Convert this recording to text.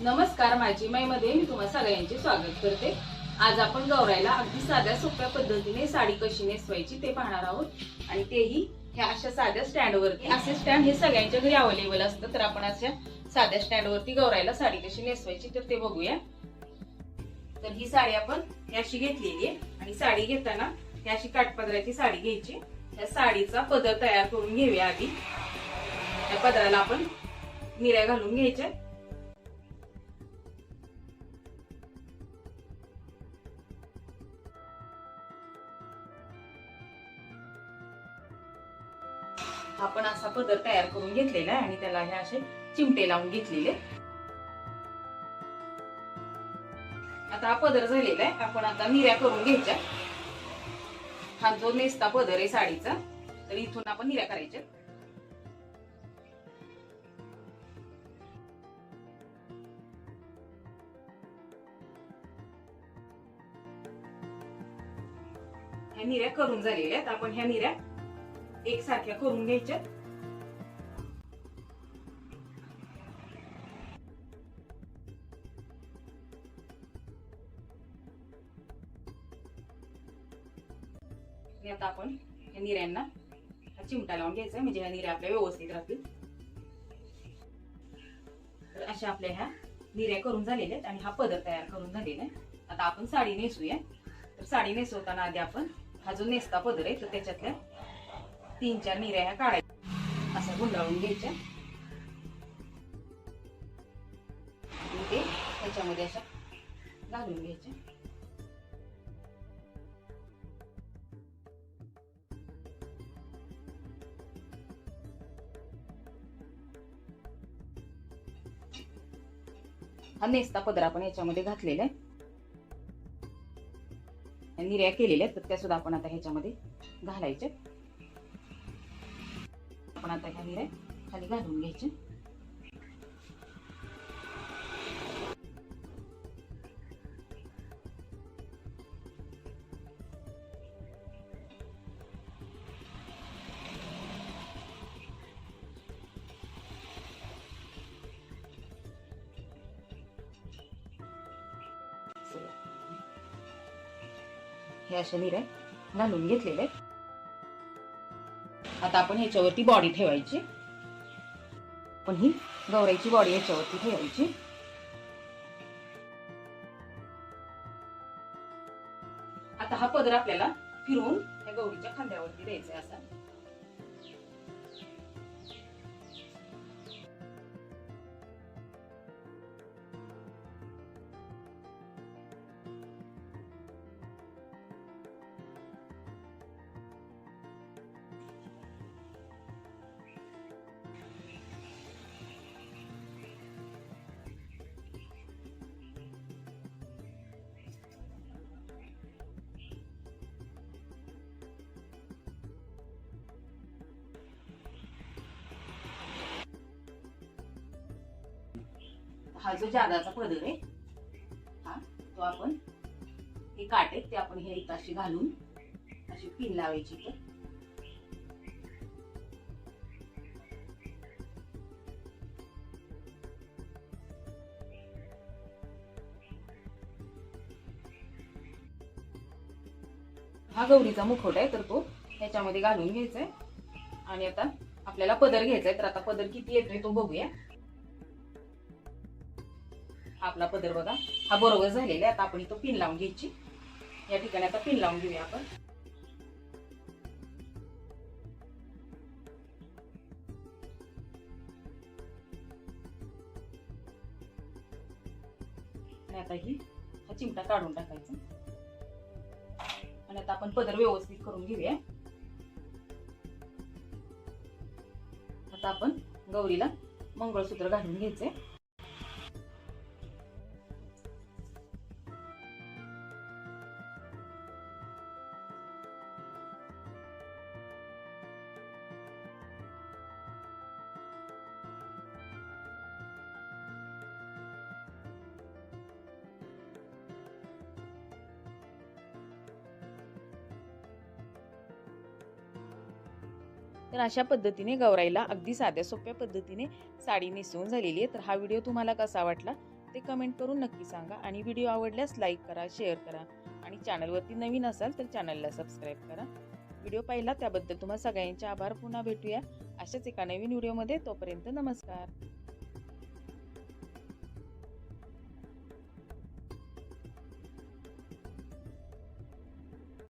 नमस्कार माझी माईमध्ये मी तुम्हा सगळ्यांचे स्वागत करते. आज आपण गौरायला अगदी साध्या सोप्या पद्धतीने साडी कशी नेसवायची ते पाहणार आहोत. आणि तेही ह्या अशा साध्या स्टँडवरती. असे स्टँड हे सगळ्यांच्या घरी अवेलेबल असतं तर आपण अशा साध्या स्टँडवरती गौरायला साडी कशी नेसवायची तर ते बघूया. तर ही साडी आपण अशी घेतलेली आहे. आणि साडी घेताना ही अशी काठपदराची साडी घ्यायची. या साडीचा पदर तयार करून घेऊया आधी. त्या पदराला आपण निऱ्या घालून घ्यायच्या. आपण असा पदर तयार करून घेतलेला आहे आणि त्याला हे असे चिमटे लावून घेतलेले आता हा पदर झालेला आहे. आपण आता निऱ्या करून घ्यायच्या. हा जो नेसता पदर आहे साडीचा तर इथून आपण निऱ्या करायच्या. ह्या निऱ्या करून झालेल्या आहेत. आपण ह्या निऱ्या एकसारख्या करून घ्यायच्या आता आपण ह्या निऱ्यांना हा चिमटा लावून घ्यायचा म्हणजे ह्या निऱ्या आपल्या व्यवस्थित राहतील. तर अशा आपल्या ह्या निऱ्या करून झालेल्या आहेत आणि हा पदर तयार करून झालेला आहे. आता आपण साडी नेसूया. तर साडी नेसवताना आधी आपण हा जो नेसता पदर आहे तर त्याच्यातल्या तीन चार निऱ्या ह्या काढायच्या. असं गुंडाळून घ्यायच्या. ते त्याच्यामध्ये अशा घालून घ्यायच्या. हा नेस्ता पदर आपण याच्यामध्ये घातलेला आहे. निर्या केलेल्या आहेत तर त्या सुद्धा आपण आता ह्याच्यामध्ये घालायच्या. आपण आता ह्या निर्या खाली घालून घ्यायचे. हे अशा निऱ्या घालून घेतलेले आहेत. आता आपण ह्याच्यावरती बॉडी ठेवायची. पण ही गौराईची बॉडी याच्यावरती ठेवायची. आता हा पदर आपल्याला फिरवून त्या गौरीच्या खांद्यावरती द्यायचा असा. हा जो जादाचा पदर आहे हा तो आपण हे काट आहेत ते आपण हे इथं अशी घालून अशी पिन लावायची इथं. हा गौरीचा मुखवटा आहे तर तो ह्याच्यामध्ये घालून घ्यायचा आहे आणि आता आपल्याला पदर घ्यायचा आहे तर आता पदर किती येतोय तो बघूया आपला पदर बघा. हा बरोबर झालेला आहे. आता आपण इथं पिन लावून घ्यायची. या ठिकाणी आता पिन लावून घेऊया आपण. आणि आता ही हा चिमटा काढून टाकायचा. आणि आता आपण पदर व्यवस्थित करून घेऊया. आता आपण गौरीला मंगळसूत्र घालून घ्यायचंय. तर अशा पद्धतीने गौराईला अगदी साध्या सोप्या पद्धतीने साडी नेसवून झालेली आहे. तर हा व्हिडिओ तुम्हाला कसा वाटला? ते कमेंट करून नक्की सांगा. आणि व्हिडिओ आवडल्यास लाईक करा शेअर करा. आणि चॅनलवरती नवीन असाल तर चॅनलला सबस्क्राईब करा. व्हिडिओ पाहिला त्याबद्दल तुम्हा सगळ्यांचे आभार. पुन्हा भेटूया अशाच एका नवीन व्हिडिओमध्ये. तोपर्यंत नमस्कार.